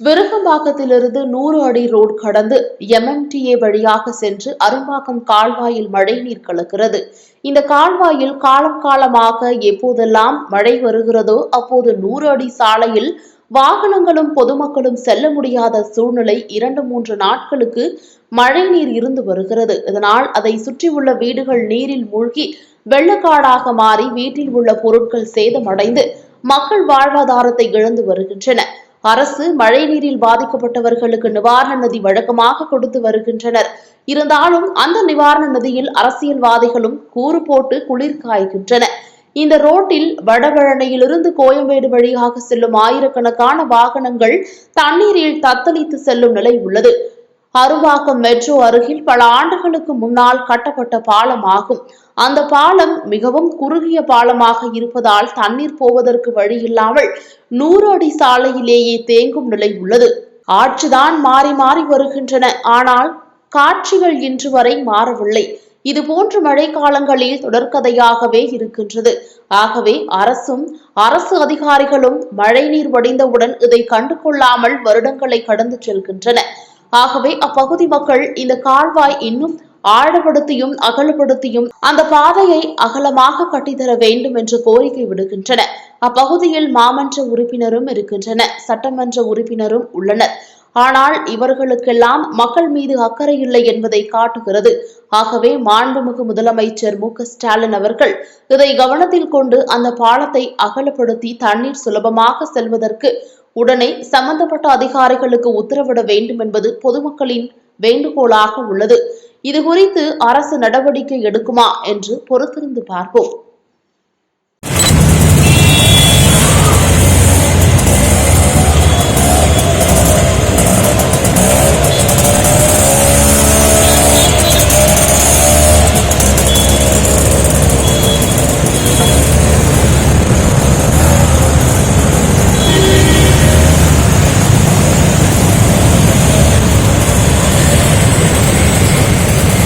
விருகம்பாக்கத்திலிருந்து நூறு அடி ரோடு கடந்து எம்எம்டிஏ வழியாக சென்று அரும்பாக்கம் கால்வாயில் மழைநீர் கலக்கிறது. இந்த கால்வாயில் காலம் காலமாக எப்போதெல்லாம் மழை வருகிறதோ அப்போது நூறு அடி சாலையில் வாகனங்களும் பொதுமக்களும் செல்ல முடியாத சூழ்நிலை இரண்டு மூன்று நாட்களுக்கு மழைநீர் இருந்து வருகிறது. இதனால் அதை சுற்றியுள்ள வீடுகள் நீரில் மூழ்கி வெள்ளக்காடாக மாறி வீட்டில் உள்ள பொருட்கள் சேதமடைந்து மக்கள் வாழ்வாதாரத்தை இழந்து வருகின்றன. அரசு மழைநீரில் பாதிக்கப்பட்டவர்களுக்கு நிவாரண நிதி வழக்கமாக கொடுத்து வருகின்றனர். இருந்தாலும் அந்த நிவாரண நிதியில் அரசியல்வாதிகளும் கூறு போட்டு குளிர் காய்கின்றன இந்த ரோட்டில் வடபழனியிலிருந்து கோயம்பேடு வழியாக செல்லும் ஆயிரக்கணக்கான வாகனங்கள் தண்ணீரில் தத்தளித்து செல்லும் நிலை உள்ளது. அருவாக்கம் மெட்ரோ அருகில் பல ஆண்டுகளுக்கு முன்னால் கட்டப்பட்ட பாலம் ஆகும். அந்த பாலம் மிகவும் குறுகிய பாலமாக இருப்பதால் தண்ணீர் போவதற்கு வழி இல்லாமல் நூறு அடி சாலையிலேயே தேங்கும் நிலை உள்ளது. ஆட்சிதான் மாறி மாறி வருகின்றன. ஆனால் காட்சிகள் இன்று வரை மாறவில்லை. இது போன்ற மழை மழைக்காலங்களில் தொடர்கதையாகவே இருக்கின்றது. ஆகவே அரசும் அரசு அதிகாரிகளும் மழைநீர் வடிந்தவுடன் இதை கண்டு கொள்ளாமல் வருடங்களை கடந்து செல்கின்றன. ஆகவே அப்பகுதி மக்கள் இந்த கால்வாய் இன்னும் ஆழப்படுத்தியும் அகலப்படுத்தியும் அந்த பாதையை அகலமாக கட்டித்தர வேண்டும் என்று கோரிக்கை விடுகின்றன அப்பகுதியில் மாமன்ற உறுப்பினரும் இருக்கின்றன சட்டமன்ற உறுப்பினரும் உள்ளனர். ஆனால் இவர்களுக்கெல்லாம் மக்கள் மீது அக்கறை இல்லை என்பதை காட்டுகிறது. ஆகவே மாண்புமிகு முதலமைச்சர் மு ஸ்டாலின் அவர்கள் இதை கவனத்தில் கொண்டு அந்த பாலத்தை அகலப்படுத்தி தண்ணீர் சுலபமாக செல்வதற்கு உடனே சம்பந்தப்பட்ட அதிகாரிகளுக்கு உத்தரவிட வேண்டும் என்பது பொதுமக்களின் வேண்டுகோளாக உள்ளது. இது குறித்து அரசு நடவடிக்கை எடுக்குமா என்று பொறுத்திருந்து பார்ப்போம்.